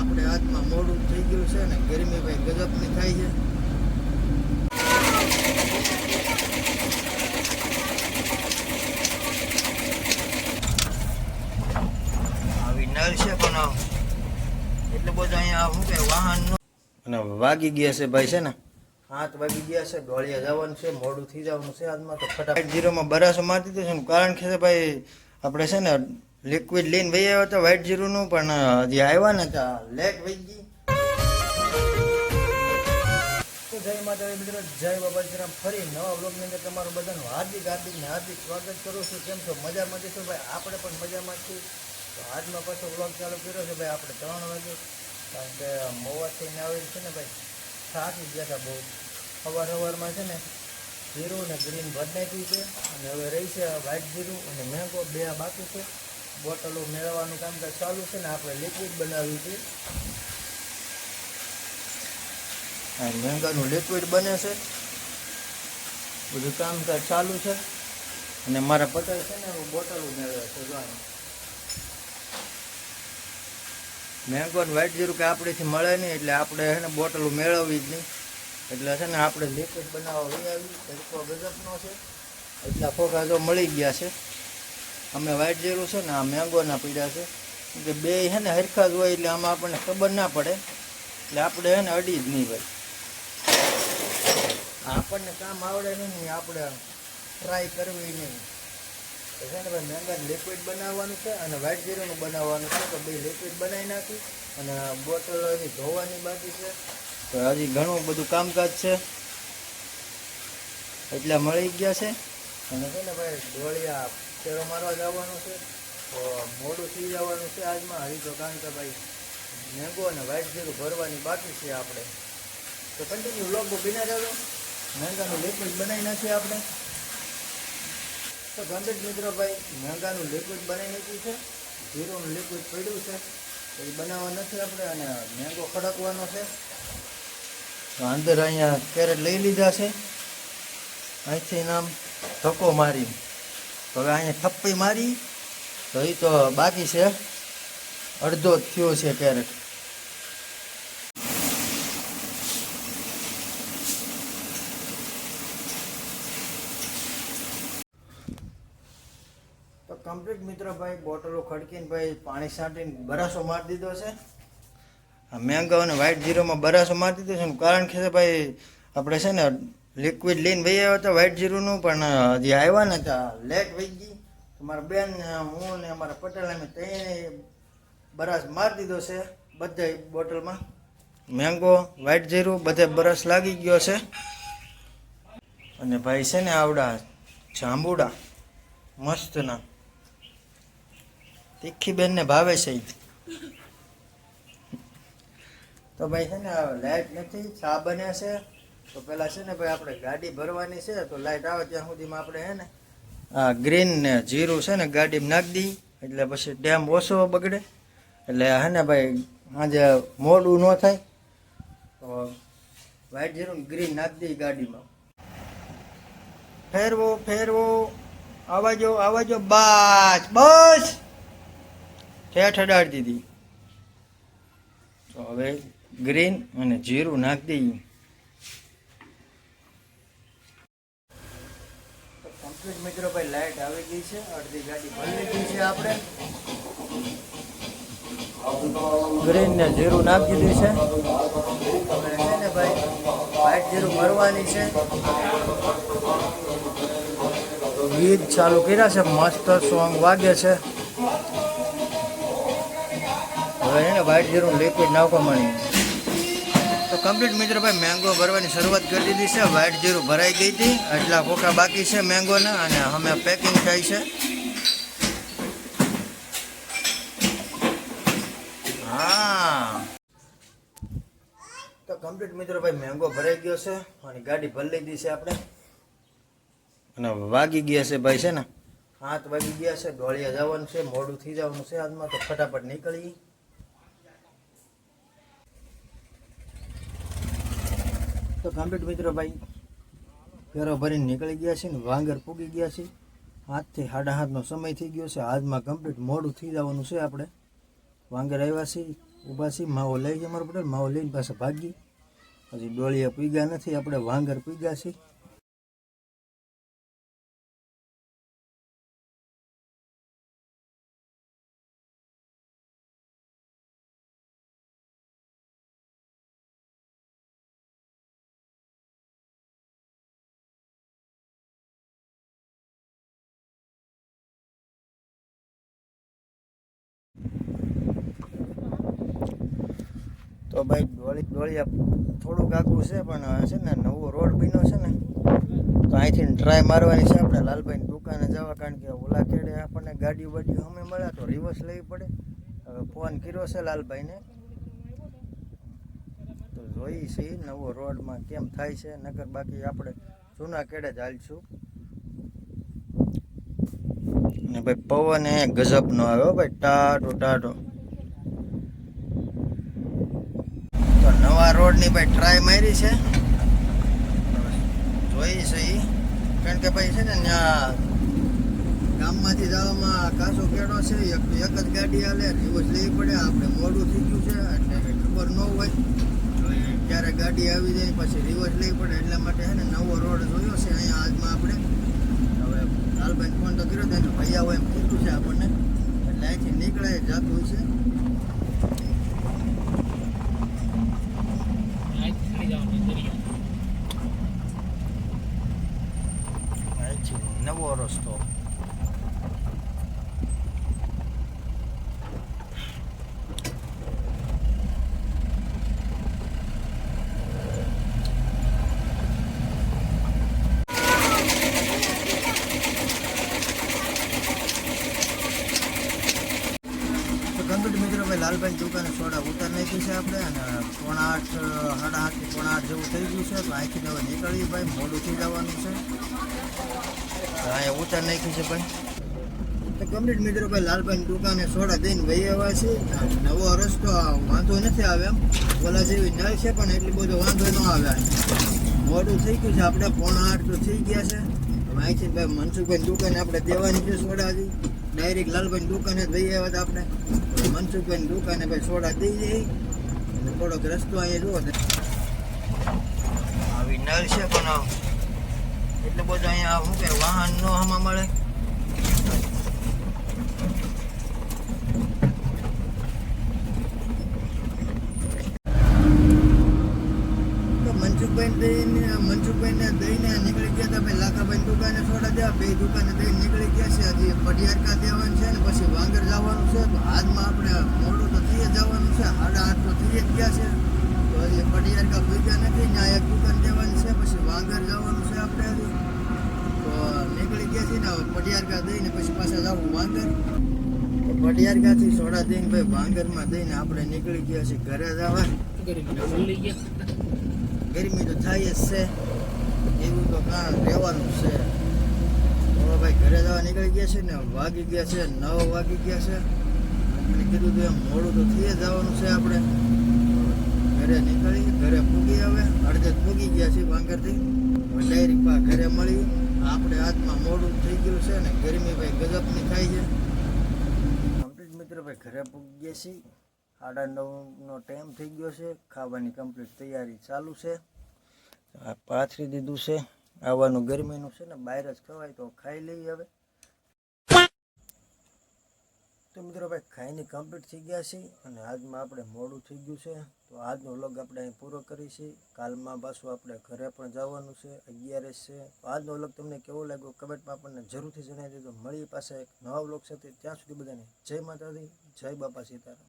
આપણે હાથમાં મોડું થઈ ગયું છે ને ગરમી ભાઈ ગજબની થાય છે. આવી નળ છે પણ એટલે બધું અહીંયા શું કે વાહન અને વાગી ગયા છે ભાઈ છે ને. હાથ વાગી ગયા છે ઢોળિયા જવાનું છે, મોડું થઈ જવાનું છે આજમાં તો ફટાફટ જીરોમાં બરાસો મારી દીધો છે કારણ કે ભાઈ, આપણે છે ને લિક્વિડ લઈને વહી આવ્યો હતો વ્હાઈટ જીરોનું પણ હજી આવ્યા ને ત્યાં લેટ વહી ગઈ. તો જય માતા મિત્રો, જય બાબા શ્રીરામ. ફરી નવા બ્લોગની અંદર તમારું બધાનું હાર્દિક હાર્દિક ને હાર્દિક સ્વાગત કરું છું. કેમ છો? મજામાં જશો ભાઈ, આપણે પણ મજામાં છીએ. તો આજમાં પાછો બ્લોગ ચાલુ કર્યો છે. ભાઈ, આપણે ત્રણ વાગે, કારણ કે મોવા થઈને આવેલ છે ને ભાઈ, થાકી ગયા હતા બહુ. સવાર સવારમાં છે ને, જીરું ને ગ્રીન ભરી નાખ્યું છે. અને હવે રહી છે વ્હાઈટ જીરું અને મેંગો બે બાકી છે. બોટલો મેળવવાનું કામકાજ ચાલુ છે ને આપણે લિક્વિડ બનાવ્યું છે. મેંગાનું લિક્વિડ બને છે. બધું કામકાજ ચાલુ છે. અને મારા પટેલ છે ને બોટલો મેળવે છે, જો મેંગો ને વાઇટ જીરું કે આપણેથી મળે નહીં, એટલે આપણે છે ને બોટલ મેળવવી જ નહીં. એટલે છે ને આપણે લિક્વિડ બનાવવા લઈ આવી તરીકો ગજબનો છે. એટલા ફોકા જો મળી ગયા છે. અમે વાઈટ જીરું છે ને આ મેંગોના પીડા છે. કે બે છે ને હરખા જ હોય એટલે આમાં આપણને ખબર ના પડે. એટલે આપણે છે ને અડી જ નહીં ભાઈ આપણને કામ આવડે નહીં આપણે ટ્રાય કરવી નહીં. છે ને ભાઈ મેંગાનું લિક્વિડ બનાવવાનું છે અને વાઈટ જીરુંનું બનાવવાનું છે તો બે લિક્વિડ બનાવી નાખી અને બોટલ હજી ધોવાની બાકી છે. તો હજી ઘણું બધું કામકાજ છે. એટલે મળી ગયા છે. અને છે ને ભાઈ ડોળિયા ફેરો મારવા જવાનું છે મોડું થઈ જવાનું છે આજમાં. હરી તો કારણ કે ભાઈ મેંગો અને વ્હાઈટ જીરું ભરવાની બાકી છે આપણે. તો કન્ટિન્યુ લોક બિના રહેલો મેંગાનું લિક્વિડ બનાવી નાખીએ આપણે. તો ગંભીર મિત્રો ભાઈ, મેંગાનું લિક્વિડ બનાવી નાખ્યું છે. જીરુંનું લિક્વિડ પડ્યું છે. એ બનાવવા નથી આપણે અને મેંગો ખડકવાનો છે. તો અંદર અહીંયા કેરેટ લઈ લીધા છે. અહીંથી નામ ધક્કો મારી તો હવે અહીંયા થપ્પી મારી. તો એ તો બાકી છે. અડધો થયો છે કેરેટ તો કમ્પ્લીટ મિત્ર ભાઈ, બોટલો ખડકીને ભાઈ પાણી છાંટીને બરાસો મારી દીધો છે. મેંગો અને વ્હાઈટ જીરોમાં બરાસો મારી દીધો છે કારણ કે ભાઈ, આપણે છે ને લિક્વિડ લઈને ભાઈ આવ્યો હતો વ્હાઈટ જીરોનું પણ હજી આવ્યા ને તો લેટ વહી ગઈ. મારા બેન હું ને અમારા પટેલ અમે ત્રણે બરાસ મારી દીધો છે બધા બોટલમાં. મેંગો વ્હાઈટ જીરું, બધે બરસ લાગી ગયો છે. અને ભાઈ છે ને આવડા જાંબુડા, મસ્તના. તીખી બેનને ભાવે છે. તો ભાઈ છે ને લાઈટ નથી, ચા બને છે. તો પેલા છે ને ભાઈ આપણે ગાડી ભરવાની છે, તો લાઈટ આવે ત્યાં સુધીમાં આપણે હે ને, આ ગ્રીન ને જીરું છે ને ગાડીમાં નાખી દઈ એટલે પછી ડેમ ઓછો બગડે. એટલે હે ને ભાઈ સાંજે મોડું ન થાય. તો વ્હાઈટ જીરું ગ્રીન નાખી દઈ ગાડીમાં. ફેરવો ફેરવો. આવાજો આવાજો બસ બસ. ઠેઠ અડાડી દીધી. તો હવે ગ્રીન અને જીરું નાખી દઈએ મિત્રો ભાઈ લાઈટ આવી ગઈ છે, અડધી ગાડી ભરી ગઈ છે આપણે. ગ્રીન ને જીરું દીધું છે. છે ને ભાઈ વ્હાઈટ જીરું ભરવાની છે. ગીત ચાલુ કર્યા છે, મસ્ત સોંગ વાગે છે. હવે એને વાઇટ જીરું લિક્વિડ નાખવા તો કમ્પ્લીટ મિત્રો ભાઈ મેંગો ભરવાની શરૂઆત કરી દીધી છે. વ્હાઇટ જીરું ભરાઈ ગઈ હતી. એટલા કોકા બાકી છે મેંગોના અને અમે પેકિંગ થાય છે. હા. તો કમ્પ્લીટ મિત્રો ભાઈ મેંગો ભરાઈ ગયો છે અને ગાડી ભરી લીધી છે આપણે. અને વાગી ગયા છે ભાઈ છે ને? હાથ વાગી ગયા છે ડોળિયા જવાનું છે, મોડું થઈ જવાનું છે આજમાં તો ફટાફટ નીકળી તો કમ્પ્લીટ મિત્રો ભાઈ ફેરો ભરીને નીકળી ગયા છે ને વાંગર પૂગી ગયા છે હાથથી સાડા હાથનો સમય થઈ ગયો છે. હાથમાં કમ્પ્લીટ મોડું થઈ જવાનું છે આપણે. વાંગર આવ્યા છે ઊભા છીએ. માવો લઈ ગયા મારો પટેલ માવો લઈને પાસે ભાગી. હજી ડોળિયા પીગા નથી. આપણે વાંગર પીગા છીએ. તો ભાઈ ડોળી ડોળિયા થોડુંક આગું છે, પણ છે ને નવો રોડ બન્યો છે ને, તો અહીંથી ટ્રાય મારવાની છે આપણે લાલભાઈની દુકાને જવા, કારણ કે ઓલા ખેડે આપણને ગાડી બાડીઓ અમે મળે તો રિવર્સ લેવી પડે. હવે ફોન કર્યો છે લાલભાઈને. તો જોઈ છે નવો રોડમાં કેમ થાય છે નગર બાકી આપણે જૂના કેડે જ હાલશું. ને ભાઈ પવન એ ગજબનો આવ્યો ભાઈ ટાટો ટાટો તો નવા ભાઈ ટ્રાય મારી છે. જોઈ છે ઈ. કારણ કે ભાઈ છે ને ત્યાં ગામમાંથી જવામાં કાસો કેડો છે, એક એક જ ગાડી હાલે રિવર્સ લેવી પડે, આપણે મોડું થઈ ગયું છે, એટલે ખબર ન હોય. તો એ ક્યારે ગાડી આવી જાય, પછી રિવર્સ લેવી પડે, એટલા માટે છે ને નવો રોડ જોયો છે અહીંયા આજમાં આપણે. હવે લાલભાઈ ફોન તો કર્યો, ત્યાં ભૈયા હોય એમ કીધું છે આપણને. એટલે અહીંથી નીકળે, જતું હોય છે. અહીંથી નવો રસ્તો તો કમ્પ્લીટ મિત્રો, ભાઈ લાલભાઈ દુકાને સોડા ઉતાર નાખી છે આપણે અને પોણા આઠ, સાડા આઠ પોણા આઠ જેવું થઈ ગયું છે, તો અહીંથી હવે નીકળીએ ભાઈ મોડું થઈ જવાનું છે. અહીંયા ઉતાર નાખ્યું છે, ભાઈ. તો કમ્પ્લીટ મિત્રો, ભાઈ લાલભાઈ દુકાને સોડા દઈને વહી આવ્યા છે. નવો રસ્તો વાંધો નથી આવે એમ. ઓલા જેવી નળ છે, પણ એટલી બધો વાંધો ન આવે મોડું થઈ ગયું છે, આપણે પોણા આઠ તો થઈ ગયા છે. અહીંથી ભાઈ મનસુખભાઈ દુકાને આપણે દેવાની છે સોડાથી ડાયરેક્ટ લાલભાઈ દુકાને જ દઈ આવ્યા હતા આપણે. મનસુખભાઈ દુકાને ભાઈ સોડા દઈ જઈ અને થોડોક રસ્તો અહીંયા જુઓ ને. આવી નળ છે પણ એટલું બધું અહીંયા શું કે વાહન નો આમાં મળે. તો દઈને મનસુખભાઈને દઈને નીકળી ગયા હતા. ભાઈ લાખાભાઈ દુકાને સોડા દેવા બે દુકાને દઈને નીકળી ગયા છે. હજી પડિયારકા દેવાનું છે ને પછી વાંગર જવાનું છે. તો હાથમાં આપણે મોડું તો થઈ જ જવાનું છે. સાડા આઠ તો થઈ જ ગયા છે. તો હજી પડિયારકા ભૂગ્યા નથી. ત્યાં એક દુકાન દેવાની છે. પછી વાંગર જવાનું છે આપણે હજી. તો નીકળી ગયા છે ને હવે પડિયારકા દઈને પછી પાછા જવું વાંગર. પટિયારકાથી સોડા દઈને, ભાઈ વાંગરમાં દઈને આપણે નીકળી ગયા છીએ. ઘરે જવા. ગરમી તો થાય જ છે. એવું તો કાં રહેવાનું છે. તો ભાઈ ઘરે જવા નીકળી ગયા છે ને, વાગી ગયા છે, નવ વાગી ગયા છે. અને કીધું તો એમ મોડું તો થઈ જવાનું છે આપણે. ઘરે નીકળી, ઘરે પૂગી હવે, અડધે પૂગી ગયા છે વાંગરથી હવે ડાયરેક્ટ પા ઘરે મળી. આપણે હાથમાં મોડું થઈ ગયું છે ને, ગરમી ભાઈ ગજબની થાય છે. મિત્ર ભાઈ ઘરે પૂગી ગયા છીએ. સાડા નવનો ટાઈમ થઈ ગયો છે, ખાવાની કમ્પ્લીટ તૈયારી ચાલુ છે. પાથરી દીધું છે, આવવાનું ગરમીનું છે ને, બહાર જ ખવાય તો ખાઈ લઈએ હવે. તો મિત્રો ભાઈ, ખાઈને કમ્પ્લીટ થઈ ગયા છે અને આજમાં આપણે મોડું થઈ ગયું છે. તો આજનો વ્લોગ આપણે અહીં પૂરો કરીશું કાલમાં પાછું આપણે ઘરે પણ જવાનું છે અગિયારસ છે. આજનો વ્લોગ તમને કેવો લાગ્યો કમેન્ટમાં આપણને જરૂરથી જણાવી દેજો. મળી પાસે એક નવા વ્લોગ સાથે. ત્યાં સુધી બધાને જય માતાજી, જય બાપા સીતારામ.